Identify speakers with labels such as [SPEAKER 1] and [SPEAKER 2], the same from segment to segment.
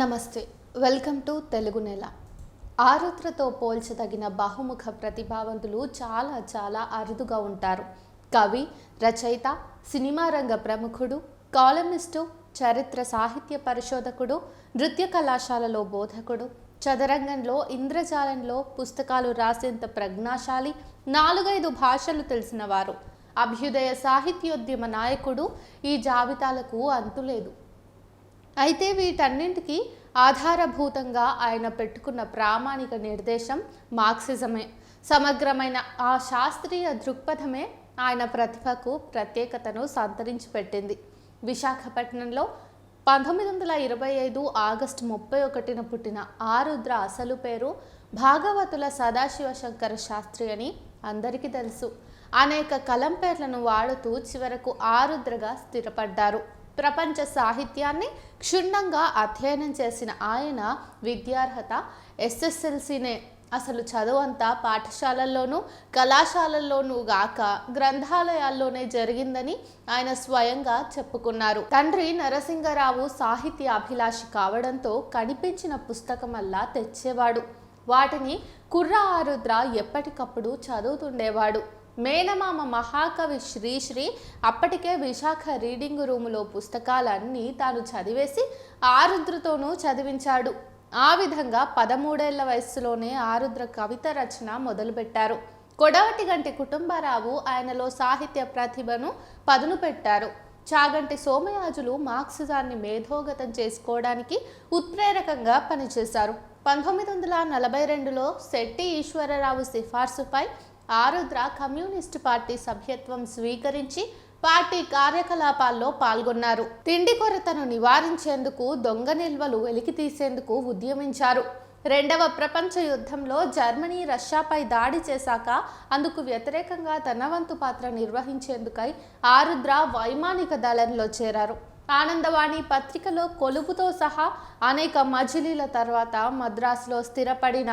[SPEAKER 1] నమస్తే welcome to Telugu నెల. ఆరుద్రతో పోల్చదగిన బహుముఖ ప్రతిభావంతులు చాలా చాలా అరుదుగా ఉంటారు. కవి రచయిత సినిమా రంగ ప్రముఖుడు కాలమిస్టు చరిత్ర సాహిత్య పరిశోధకుడు నృత్య కళాశాలలో బోధకుడు చదరంగంలో ఇంద్రజాలంలో పుస్తకాలు రాసేంత ప్రజ్ఞాశాలి నాలుగైదు భాషలు తెలిసినవారు అభ్యుదయ సాహిత్యోద్యమ నాయకుడు ఈ జాబితాలకు అంతులేదు. అయితే వీటన్నింటికి ఆధారభూతంగా ఆయన పెట్టుకున్న ప్రామాణిక నిర్దేశం మార్క్సిజమే. సమగ్రమైన ఆ శాస్త్రీయ దృక్పథమే ఆయన ప్రతిభకు ప్రత్యేకతను సంతరించి పెట్టింది. విశాఖపట్నంలో పంతొమ్మిది వందల ఇరవై ఐదు ఆగస్టు ముప్పై ఒకటిన పుట్టిన ఆరుద్ర అసలు పేరు భాగవతుల సదాశివ శంకర శాస్త్రి అని అందరికీ తెలుసు. అనేక కలం పేర్లను వాడుతూ చివరకు ఆరుద్రగా స్థిరపడ్డారు. ప్రపంచ సాహిత్యాన్ని క్షుణ్ణంగా అధ్యయనం చేసిన ఆయన విద్యార్హత ఎస్ఎస్ఎల్సీనే. అసలు చదువంతా పాఠశాలల్లోనూ కళాశాలల్లోనూ గాక గ్రంథాలయాల్లోనే జరిగిందని ఆయన స్వయంగా చెప్పుకున్నారు. తండ్రి నరసింగరావు సాహిత్య అభిలాషి కావడంతో కనిపించిన పుస్తకమల్లా తెచ్చేవాడు. వాటిని కుర్ర ఆరుద్ర ఎప్పటికప్పుడు చదువుతుండేవాడు. మేనమామ మహాకవి శ్రీశ్రీ అప్పటికే విశాఖ రీడింగ్ రూములో పుస్తకాలన్నీ తాను చదివేసి ఆరుద్రతోనూ చదివించాడు. ఆ విధంగా పదమూడేళ్ళ వయస్సులోనే ఆరుద్ర కవిత రచన మొదలుపెట్టారు. కొడవటి గంటి కుటుంబరావు ఆయనలో సాహిత్య ప్రతిభను పదును పెట్టారు. చాగంటి సోమయాజులు మార్క్సిజాన్ని మేధోగతం చేసుకోవడానికి ఉత్ప్రేరకంగా పనిచేశారు. పంతొమ్మిది వందల నలభై రెండులో శెట్టి ఈశ్వరరావు సిఫార్సుపై ఆరుద్ర కమ్యూనిస్టు పార్టీ సభ్యత్వం స్వీకరించి పార్టీ కార్యకలాపాల్లో పాల్గొన్నారు. తిండి కొరతను నివారించేందుకు దొంగ నిల్వలు వెలికి తీసేందుకు ఉద్యమించారు. రెండవ ప్రపంచ యుద్ధంలో జర్మనీ రష్యాపై దాడి చేశాక అందుకు వ్యతిరేకంగా తన వంతు పాత్ర నిర్వహించేందుకై ఆరుద్ర వైమానిక దళంలో చేరారు. ఆనందవాణి పత్రికలో కొలుపుతో సహా అనేక మజిలీల తర్వాత మద్రాసులో స్థిరపడిన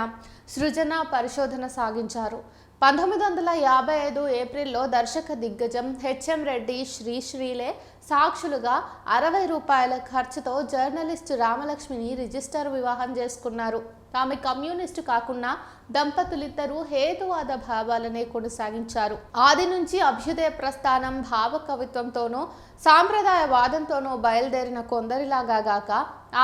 [SPEAKER 1] సృజన పరిశోధన సాగించారు. పంతొమ్మిది వందల యాభై ఐదు ఏప్రిల్లో దర్శక దిగ్గజం హెచ్ఎం రెడ్డి శ్రీశ్రీలే సాక్షులుగా అరవై రూపాయల ఖర్చుతో జర్నలిస్టు రామలక్ష్మిని రిజిస్టర్ వివాహం చేసుకున్నారు. ఆమె కమ్యూనిస్టు కాకుండా దంపతులిద్దరూ హేతువాద భావాలనే కొనసాగించారు. ఆది నుంచి అభ్యుదయ ప్రస్థానం భావ కవిత్వంతోనూ సాంప్రదాయవాదంతోనూ బయలుదేరిన కొందరిలాగా గాక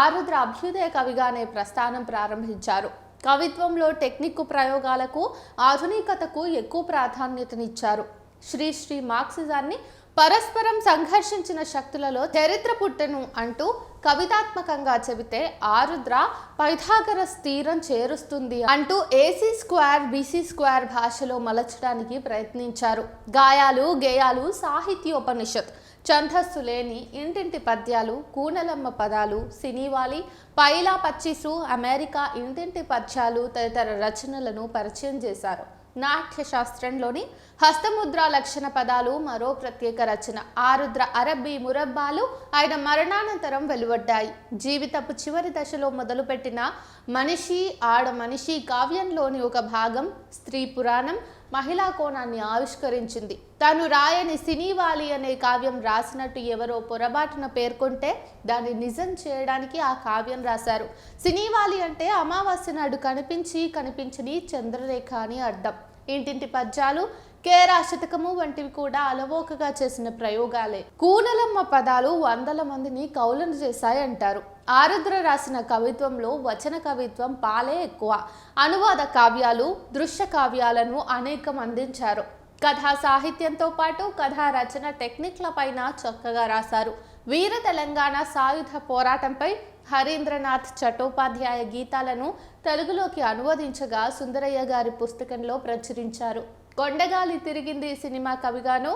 [SPEAKER 1] ఆరుద్ర అభ్యుదయ కవిగానే ప్రస్థానం ప్రారంభించారు. కవిత్వంలో టెక్నిక్ ప్రయోగాలకు ఆధునికతకు ఎక్కువ ప్రాధాన్యతనిచ్చారు. శ్రీ శ్రీ మార్క్సిజాన్ని పరస్పరం సంఘర్షించిన శక్తులలో చరిత్ర పుట్టెను అంటూ కవితాత్మకంగా చెబితే ఆరుద్ర పైథాగరస్ తీరం చేరుస్తుంది అంటూ ఏసీ స్క్వేర్ బీసీ స్క్వేర్ భాషలో మలచడానికి ప్రయత్నించారు. గాయాలు గేయాలు సాహిత్యోపనిషత్ ఛందస్సు లేని ఇంటింటి పద్యాలు కూనలమ్మ పదాలు సినీవాలి పైలా పచ్చిసు అమెరికా ఇంటింటి పద్యాలు తదితర రచనలను పరిచయం చేశారు. నాట్యశాస్త్రంలోని హస్తముద్ర లక్షణ పదాలు మరో ప్రత్యేక రచన ఆరుద్ర అరబ్బీ మురబ్బాలు ఆయన మరణానంతరం వెలువడ్డాయి. జీవితపు చివరి దశలో మొదలుపెట్టిన మనిషి ఆడ మనిషి కావ్యంలోని ఒక భాగం స్త్రీ పురాణం మహిళా కోణాన్ని ఆవిష్కరించింది. తాను రాయని సినీవాలి అనే కావ్యం రాసినట్టు ఎవరో పొరపాటున పేర్కొంటే దాన్ని నిజం చేయడానికి ఆ కావ్యం రాశారు. సినీవాలి అంటే అమావాస్య నాడు కనిపించి కనిపించని చంద్రరేఖ అని అర్థం. ఇంటింటి పద్యాలు కేరా శతకము వంటివి కూడా అలవోకగా చేసిన ప్రయోగాలే. కూనలమ్మ పదాలు వందల మందిని కౌలను చేశాయి అంటారు ఆరుద్ర రాసిన కవిత్వంలో వచన కవిత్వం పాలే ఎక్కువ. అనువాద కావ్యాలు దృశ్య కావ్యాలను అనేకం అందించారు. కథా సాహిత్యంతో పాటు కథా రచన టెక్నిక్ల పైన చక్కగా రాశారు. వీర తెలంగాణ సాయుధ పోరాటంపై హరీంద్రనాథ్ చట్టోపాధ్యాయ గీతాలను తెలుగులోకి అనువదించగా సుందరయ్య గారి పుస్తకంలో ప్రచురించారు. కొండగాలి తిరిగింది సినిమా కవిగాను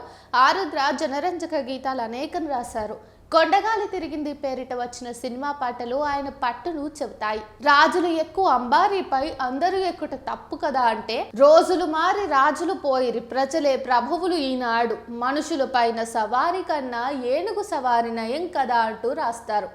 [SPEAKER 1] ఆరుద్ర జనరంజక గీతాలు అనేకం రాశారు. కొండగాలి తిరిగింది పేరిట వచ్చిన సినిమా పాటలు ఆయన పట్టును చెబుతాయి. రాజులు ఎక్కువ అంబారీపై అందరూ ఎక్కుట తప్పు కదా అంటే రోజులు మారి రాజులు పోయిరి ప్రజలే ప్రభువులు ఈనాడు. మనుషుల పైన సవారి కన్నా ఏనుగు సవారి నయం కదా అంటూ రాస్తారు.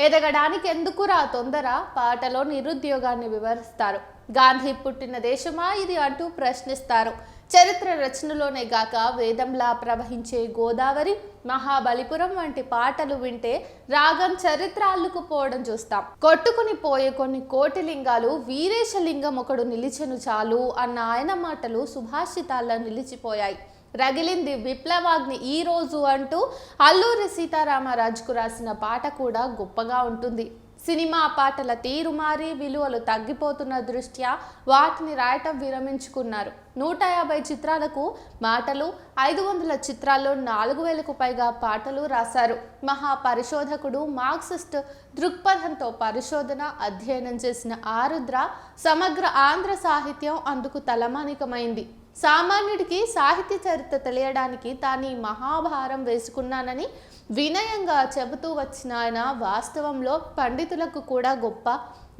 [SPEAKER 1] ఎదగడానికి ఎందుకురా తొందర? పాటలో నిరుద్యోగాన్ని వివరిస్తారు. గాంధీ పుట్టిన దేశమా ఇది అంటూ ప్రశ్నిస్తారు. చరిత్ర రచనలోనే గాక వేదంలా ప్రవహించే గోదావరి మహాబలిపురం వంటి పాటలు వింటే రాగం చరిత్ర అల్లుకుపోవడం చూస్తాం. కొట్టుకుని పోయే కొన్ని కోటి లింగాలు వీరేశలింగం ఒకడు నిలిచెను చాలు అన్న ఆయన మాటలు సుభాషితాల్లో నిలిచిపోయాయి. రగిలింది విప్లవాగ్ని ఈ రోజు అంటూ అల్లూరి సీతారామరాజుకు రాసిన పాట కూడా గొప్పగా ఉంటుంది. సినిమా పాటల తీరు మారి విలువలు తగ్గిపోతున్న దృష్ట్యా వాటిని రాయటం విరమించుకున్నారు. నూట యాభై చిత్రాలకు మాటలు ఐదు వందల చిత్రాల్లో నాలుగు వేలకు పైగా పాటలు రాశారు. మహా పరిశోధకుడు మార్క్సిస్ట్ దృక్పథంతో పరిశోధన అధ్యయనం చేసిన ఆరుద్ర సమగ్ర ఆంధ్ర సాహిత్యం అందుకు తలమానికమైంది. సామాన్యుడికి సాహిత్య చరిత్ర తెలియడానికి తాను ఈ మహాభారం వేసుకున్నానని వినయంగా చెబుతూ వచ్చిన ఆయన వాస్తవంలో పండితులకు కూడా గొప్ప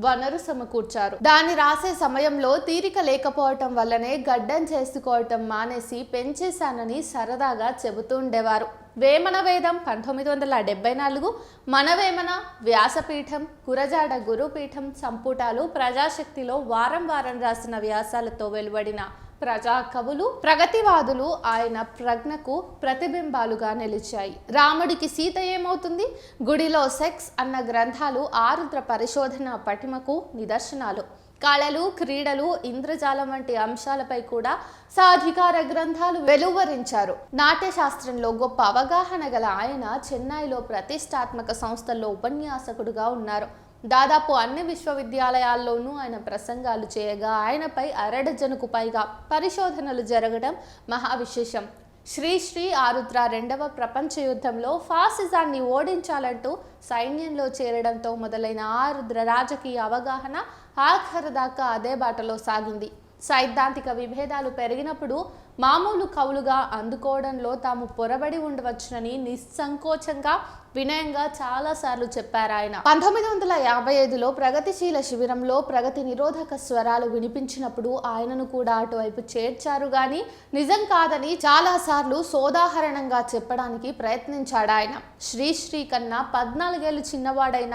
[SPEAKER 1] వనరు సమకూర్చారు. దాన్ని రాసే సమయంలో తీరిక లేకపోవటం వల్లనే గడ్డం చేసుకోవటం మానేసి పెంచేశానని సరదాగా చెబుతూ ఉండేవారు. వేమన వేదం పంతొమ్మిది వందల డెబ్బై నాలుగు మనవేమన వ్యాసపీఠం కురజాడ గురుపీఠం సంపుటాలు ప్రజాశక్తిలో వారం వారం రాసిన వ్యాసాలతో వెలువడిన ప్రజా కవులు ప్రగతివాదులు ఆయన ప్రజ్ఞకు ప్రతిబింబాలుగా నిలిచాయి. రాముడికి సీత ఏమవుతుంది? గుడిలో సెక్స్ అన్న గ్రంథాలు ఆరుద్ర పరిశోధన పటిమకు నిదర్శనాలు. కళలు క్రీడలు ఇంద్రజాలం వంటి అంశాలపై కూడా సాధికార గ్రంథాలు వెలువరించారు. నాట్యశాస్త్రంలో గొప్ప అవగాహన గల ఆయన చెన్నైలో ప్రతిష్టాత్మక సంస్థల్లో ఉపన్యాసకుడుగా ఉన్నారు. దాదాపు అన్ని విశ్వవిద్యాలయాల్లోనూ ఆయన ప్రసంగాలు చేయగా ఆయనపై అరడజనుకు పైగా పరిశోధనలు జరగడం మహావిశేషం. శ్రీశ్రీ ఆరుద్ర రెండవ ప్రపంచ యుద్ధంలో ఫాసిజాన్ని ఓడించాలంటూ సైన్యంలో చేరడంతో మొదలైన ఆరుద్ర రాజకీయ అవగాహన ఆఖరు దాకా అదే బాటలో సాగింది. సైద్ధాంతిక విభేదాలు పెరిగినప్పుడు మామూలు కవులుగా అందుకోవడంలో తాము పొరబడి ఉండవచ్చునని నిస్సంకోచంగా వినయంగా చాలాసార్లు చెప్పారు ఆయన. పంతొమ్మిది వందల యాభై ఐదులో ప్రగతిశీల శిబిరంలో ప్రగతి నిరోధక స్వరాలు వినిపించినప్పుడు ఆయనను కూడా అటువైపు చేర్చారు గాని నిజం కాదని చాలాసార్లు సోదాహరణంగా చెప్పడానికి ప్రయత్నించాడు ఆయన. శ్రీశ్రీ కన్నా పద్నాలుగేళ్ళు చిన్నవాడైన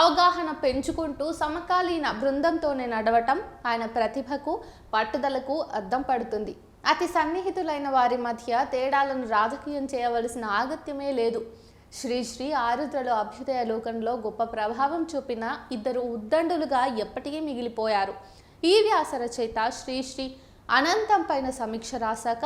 [SPEAKER 1] అవగాహన పెంచుకుంటూ సమకాలీన బృందంతోనే నడవటం ఆయన ప్రతిభకు పట్టుదలకు అద్దం పడుతుంది. అతి సన్నిహితులైన వారి మధ్య తేడాలను రాజకీయం చేయవలసిన ఆగత్యమే లేదు. శ్రీశ్రీ ఆరుద్రలో అభ్యుదయ లోకంలో గొప్ప ప్రభావం చూపిన ఇద్దరు ఉద్దండులుగా ఎప్పటికీ మిగిలిపోయారు. ఈ వ్యాస రచయిత శ్రీశ్రీ అనంతం పైన సమీక్ష రాశాక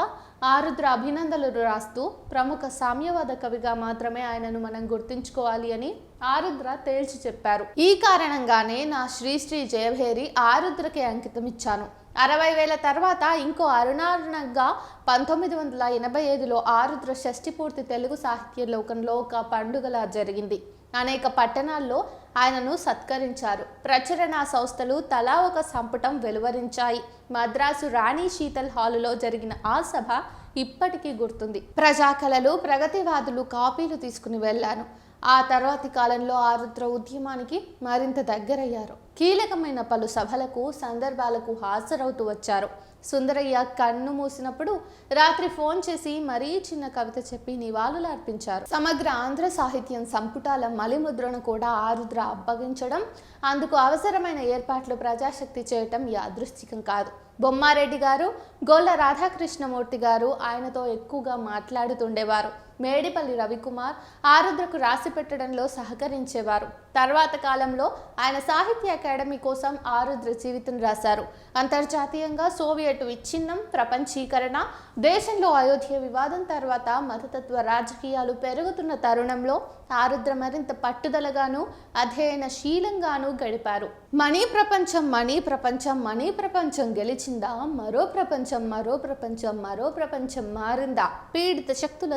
[SPEAKER 1] ఆరుద్ర అభినందనలు రాస్తూ ప్రముఖ సామ్యవాద కవిగా మాత్రమే ఆయనను మనం గుర్తుంచుకోవాలి అని ఆరుద్ర తేల్చి చెప్పారు. ఈ కారణంగానే నా శ్రీశ్రీ జయభేరి ఆరుద్రకే అంకితం ఇచ్చాను అరవై వేల తర్వాత ఇంకో అరుణారుణంగా పంతొమ్మిది వందల ఎనభై ఐదులో ఆరుద్ర షష్ఠి పూర్తి తెలుగు సాహిత్య లోకంలో ఒక పండుగలా జరిగింది. అనేక పట్టణాల్లో ఆయనను సత్కరించారు. ప్రచురణ సంస్థలు తలా ఒక సంపుటం వెలువరించాయి. మద్రాసు రాణి శీతల్ హాలులో జరిగిన ఆ సభ ఇప్పటికీ గుర్తుంది. ప్రజాకళలు ప్రగతివాదులు కాపీలు తీసుకుని వెళ్ళాను. ఆ తర్వాతి కాలంలో ఆరుద్ర ఉద్యమానికి మరింత దగ్గరయ్యారు. కీలకమైన పలు సభలకు సందర్భాలకు హాజరవుతూ వచ్చారు. సుందరయ్య కన్ను మూసినప్పుడు రాత్రి ఫోన్ చేసి మరీ చిన్న కవిత చెప్పి నివాళులు అర్పించారు సమగ్ర ఆంధ్ర సాహిత్యం సంపుటాల మలిముద్రను కూడా ఆరుద్ర అప్పగించడం అందుకు అవసరమైన ఏర్పాట్లు ప్రజాశక్తి చేయటం యాదృశ్చికం కాదు. బొమ్మారెడ్డి గారు గోళ్ళ రాధాకృష్ణమూర్తి గారు ఆయనతో ఎక్కువగా మాట్లాడుతుండేవారు. మేడిపల్లి రవికుమార్ ఆరుద్రకు రాసి పెట్టడంలో సహకరించేవారు. తర్వాత కాలంలో ఆయన సాహిత్య అకాడమీ కోసం ఆరుద్ర జీవితం రాశారు. అంతర్జాతీయంగా సోవియట్ విచ్ఛిన్నం ప్రపంచీకరణ దేశంలో అయోధ్య వివాదం తర్వాత మతతత్వ రాజకీయాలు పెరుగుతున్న తరుణంలో ఆరుద్ర మరింత పట్టుదలగాను అధ్యయనశీలంగాను గడిపారు. మనీ ప్రపంచం మనీ ప్రపంచం మనీ ప్రపంచం గెలిచిందా? మరో ప్రపంచం మరో ప్రపంచం మరో ప్రపంచం మారిందా? పీడిత శక్తుల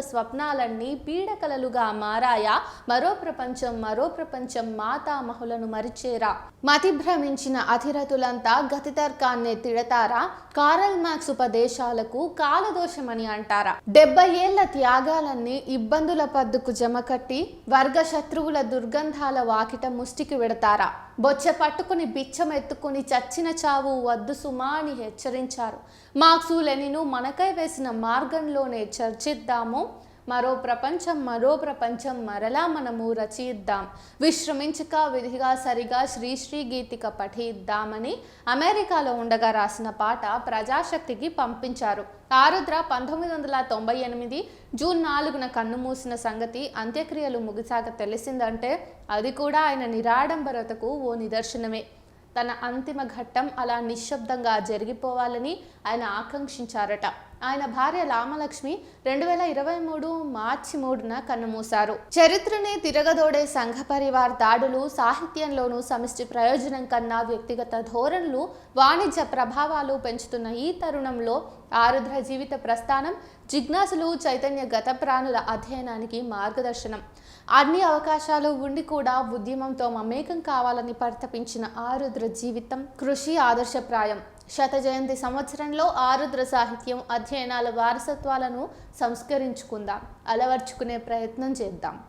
[SPEAKER 1] స్వప్నాలన్నీ పీడకలలుగా మారాయా? మరో ప్రపంచం మరో ప్రపంచం మాతామహులను మరిచేరా? మతి భ్రమించిన అధిరతులంతా గతితర్కాన్నే తిడతారా? కారల్ మార్క్స్ ఉపదేశాలకు కాలదోషమని అంటారా? డెబ్బై ఏళ్ళ త్యాగాలన్నీ ఇబ్బందుల పద్దుకు జమకట్టి వర్గ శత్రువుల దుర్గంధాల వాకిట ముష్టికి వెడతారా? బొచ్చ పట్టుకుని బిచ్చం ఎత్తుకుని చచ్చిన చావు వద్దు సుమా అని హెచ్చరించారు. మార్క్సు లెనిను మనకై వేసిన మార్గంలోనే చర్చిద్దాము. మరో ప్రపంచం మరో ప్రపంచం మరలా మనము రచయిద్దాం విశ్రమించక విధిగా సరిగా శ్రీశ్రీ గీతిక పఠిద్దామని అమెరికాలో ఉండగా రాసిన పాట ప్రజాశక్తికి పంపించారు. ఆరుద్ర పంతొమ్మిది వందల తొంభై ఎనిమిది జూన్ నాలుగున కన్నుమూసిన సంగతి అంత్యక్రియలు ముగిసాక తెలిసిందంటే అది కూడా ఆయన నిరాడంబరతకు ఓ నిదర్శనమే. తన అంతిమ ఘట్టం అలా నిశ్శబ్దంగా జరిగిపోవాలని ఆయన ఆకాంక్షించారట. ఆయన భార్య లామలక్ష్మి రెండు వేల ఇరవై మూడు మార్చి మూడున కన్నుమూశారు. చరిత్రనే తిరగదోడే సంఘ పరివార్ దాడులు సాహిత్యంలోనూ సమిష్టి ప్రయోజనం కన్నా వ్యక్తిగత ధోరణులు వాణిజ్య ప్రభావాలు పెంచుతున్న ఈ తరుణంలో ఆరుద్ర జీవిత ప్రస్థానం జిజ్ఞాసులు చైతన్య గత ప్రాణుల అధ్యయనానికి మార్గదర్శనం. అన్ని అవకాశాలు ఉండి కూడా ఉద్యమంతో మమేకం కావాలని పరితపించిన ఆరుద్ర జీవితం కృషి ఆదర్శప్రాయం. శత జయంతి సంవత్సరంలో ఆరుద్ర సాహిత్యం అధ్యయనాల వారసత్వాలను సంస్కరించుకుందాం. అలవర్చుకునే ప్రయత్నం చేద్దాం.